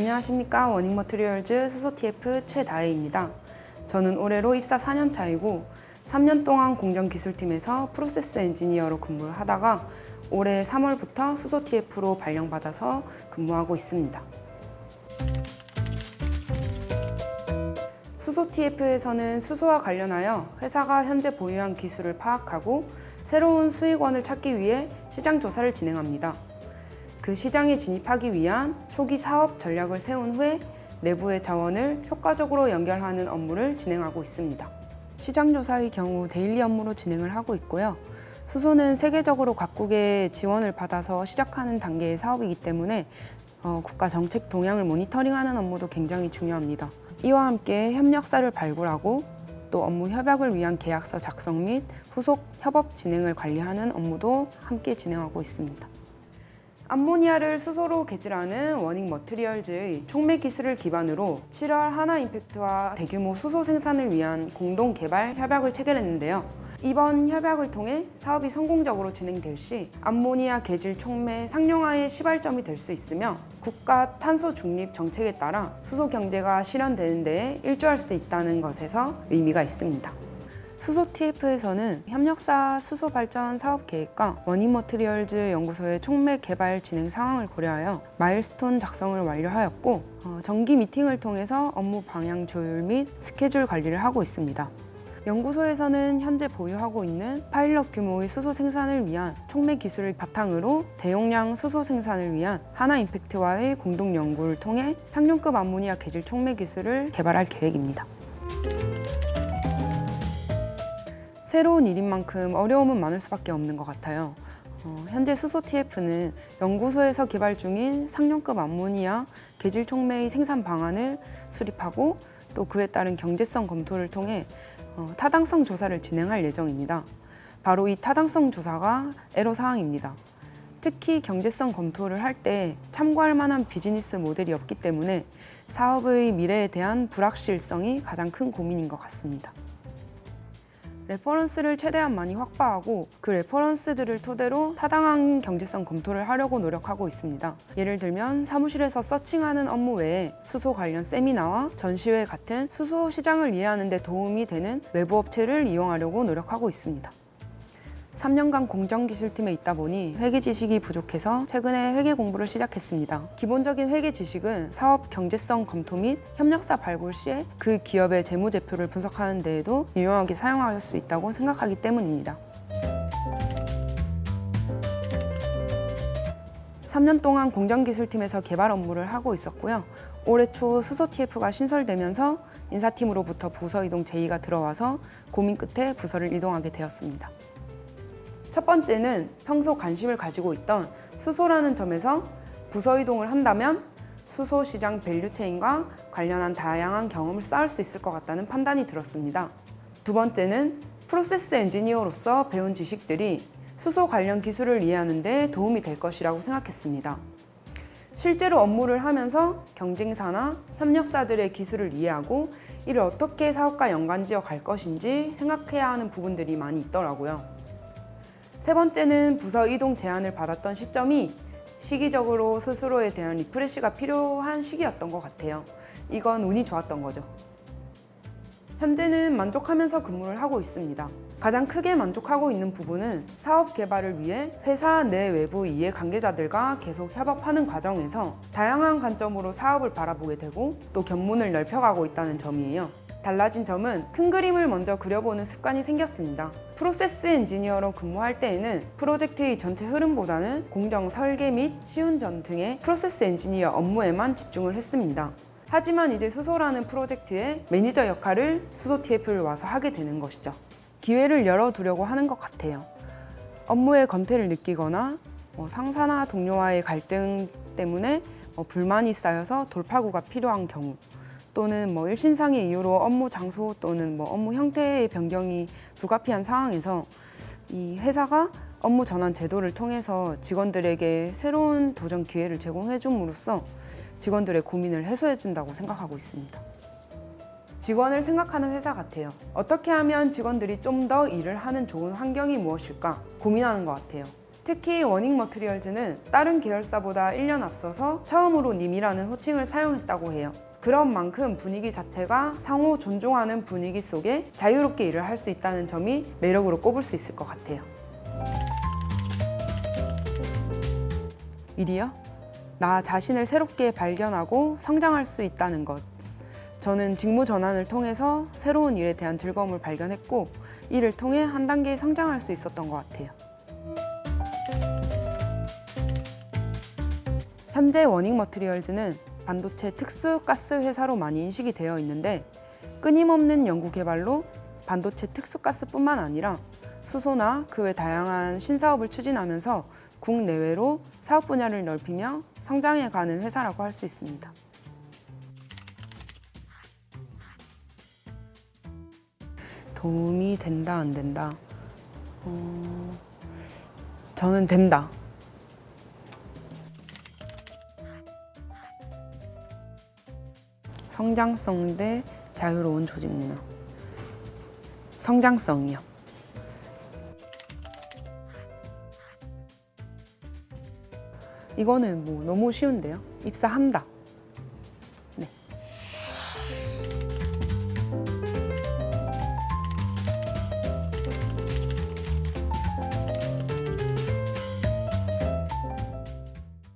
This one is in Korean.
안녕하십니까 워닝 머트리얼즈 수소TF 최다혜입니다. 저는 올해로 입사 4년 차이고 3년 동안 공정 기술팀에서 프로세스 엔지니어로 근무를 하다가 올해 3월부터 수소TF로 발령받아서 근무하고 있습니다. 수소TF에서는 수소와 관련하여 회사가 현재 보유한 기술을 파악하고 새로운 수익원을 찾기 위해 시장 조사를 진행합니다. 그 시장에 진입하기 위한 초기 사업 전략을 세운 후에 내부의 자원을 효과적으로 연결하는 업무를 진행하고 있습니다. 시장 조사의 경우 데일리 업무로 진행을 하고 있고요. 수소는 세계적으로 각국의 지원을 받아서 시작하는 단계의 사업이기 때문에 어, 국가 정책 동향을 모니터링하는 업무도 굉장히 중요합니다. 이와 함께 협력사를 발굴하고 또 업무 협약을 위한 계약서 작성 및 후속 협업 진행을 관리하는 업무도 함께 진행하고 있습니다. 암모니아를 수소로 개질하는 워닝 머트리얼즈의 촉매 기술을 기반으로 7월 하나 임팩트와 대규모 수소 생산을 위한 공동 개발 협약을 체결했는데요. 이번 협약을 통해 사업이 성공적으로 진행될 시 암모니아 개질 촉매 상용화의 시발점이 될 수 있으며 국가 탄소 중립 정책에 따라 수소 경제가 실현되는 데에 일조할 수 있다는 것에서 의미가 있습니다. 수소 TF에서는 협력사 수소 발전 사업 계획과 원인 머트리얼즈 연구소의 촉매 개발 진행 상황을 고려하여 마일스톤 작성을 완료하였고 어, 정기 미팅을 통해서 업무 방향 조율 및 스케줄 관리를 하고 있습니다. 연구소에서는 현재 보유하고 있는 파일럿 규모의 수소 생산을 위한 촉매 기술을 바탕으로 대용량 수소 생산을 위한 하나 임팩트와의 공동 연구를 통해 상용급 암모니아 개질 촉매 기술을 개발할 계획입니다. 새로운 일인 만큼 어려움은 많을 수밖에 없는 것 같아요. 어, 현재 수소 TF는 연구소에서 개발 중인 상용급 암모니아 개질 촉매의 생산 방안을 수립하고 또 그에 따른 경제성 검토를 통해 어, 타당성 조사를 진행할 예정입니다. 바로 이 타당성 조사가 애로 사항입니다. 특히 경제성 검토를 할 때 참고할 만한 비즈니스 모델이 없기 때문에 사업의 미래에 대한 불확실성이 가장 큰 고민인 것 같습니다. 레퍼런스를 최대한 많이 확보하고 그 레퍼런스들을 토대로 타당한 경제성 검토를 하려고 노력하고 있습니다. 예를 들면 사무실에서 서칭하는 업무 외에 수소 관련 세미나와 전시회 같은 수소 시장을 이해하는 데 도움이 되는 외부 업체를 이용하려고 노력하고 있습니다. 3년간 공정기술팀에 있다 보니 회계 지식이 부족해서 최근에 회계 공부를 시작했습니다. 기본적인 회계 지식은 사업 경제성 검토 및 협력사 발굴 시에 그 기업의 재무제표를 분석하는 데에도 유용하게 사용할 수 있다고 생각하기 때문입니다. 3년 동안 공정기술팀에서 개발 업무를 하고 있었고요. 올해 초 수소 TF가 신설되면서 인사팀으로부터 부서 이동 제의가 들어와서 고민 끝에 부서를 이동하게 되었습니다. 첫 번째는 평소 관심을 가지고 있던 수소라는 점에서 부서 이동을 한다면 수소 시장 밸류체인과 관련한 다양한 경험을 쌓을 수 있을 것 같다는 판단이 들었습니다. 두 번째는 프로세스 엔지니어로서 배운 지식들이 수소 관련 기술을 이해하는 데 도움이 될 것이라고 생각했습니다. 실제로 업무를 하면서 경쟁사나 협력사들의 기술을 이해하고 이를 어떻게 사업과 연관 지어 갈 것인지 생각해야 하는 부분들이 많이 있더라고요. 세 번째는 부서 이동 제안을 받았던 시점이 시기적으로 스스로에 대한 리프레시가 필요한 시기였던 것 같아요. 이건 운이 좋았던 거죠. 현재는 만족하면서 근무를 하고 있습니다. 가장 크게 만족하고 있는 부분은 사업 개발을 위해 회사 내 외부 이해 관계자들과 계속 협업하는 과정에서 다양한 관점으로 사업을 바라보게 되고 또 견문을 넓혀가고 있다는 점이에요. 달라진 점은 큰 그림을 먼저 그려보는 습관이 생겼습니다. 프로세스 엔지니어로 근무할 때에는 프로젝트의 전체 흐름보다는 공정 설계 및 시운전 등의 프로세스 엔지니어 업무에만 집중을 했습니다. 하지만 이제 수소라는 프로젝트의 매니저 역할을 수소 TF를 와서 하게 되는 것이죠. 기회를 열어두려고 하는 것 같아요. 업무의 건태를 느끼거나 뭐 상사나 동료와의 갈등 때문에 뭐 불만이 쌓여서 돌파구가 필요한 경우 또는 뭐 일신상의 이유로 업무 장소 또는 뭐 업무 형태의 변경이 불가피한 상황에서 이 회사가 업무 전환 제도를 통해서 직원들에게 새로운 도전 기회를 제공해 줌으로써 직원들의 고민을 해소해 준다고 생각하고 있습니다. 직원을 생각하는 회사 같아요. 어떻게 하면 직원들이 좀 더 일을 하는 좋은 환경이 무엇일까 고민하는 것 같아요. 특히 워닝 머트리얼즈는 다른 계열사보다 1년 앞서서 처음으로 님이라는 호칭을 사용했다고 해요. 그런 만큼 분위기 자체가 상호 존중하는 분위기 속에 자유롭게 일을 할 수 있다는 점이 매력으로 꼽을 수 있을 것 같아요. 일이요? 나 자신을 새롭게 발견하고 성장할 수 있다는 것. 저는 직무 전환을 통해서 새로운 일에 대한 즐거움을 발견했고, 이를 통해 한 단계 성장할 수 있었던 것 같아요. 현재 워닝 머트리얼즈는 반도체 특수 가스 회사로 많이 인식이 되어 있는데 끊임없는 연구 개발로 반도체 특수 가스뿐만 아니라 수소나 그 외 다양한 신사업을 추진하면서 국내외로 사업 분야를 넓히며 성장해 가는 회사라고 할 수 있습니다. 도움이 된다 안 된다. 어, 저는 된다. 성장성 대 자유로운 조직 문화. 성장성이요. 이거는 뭐 너무 쉬운데요. 입사한다.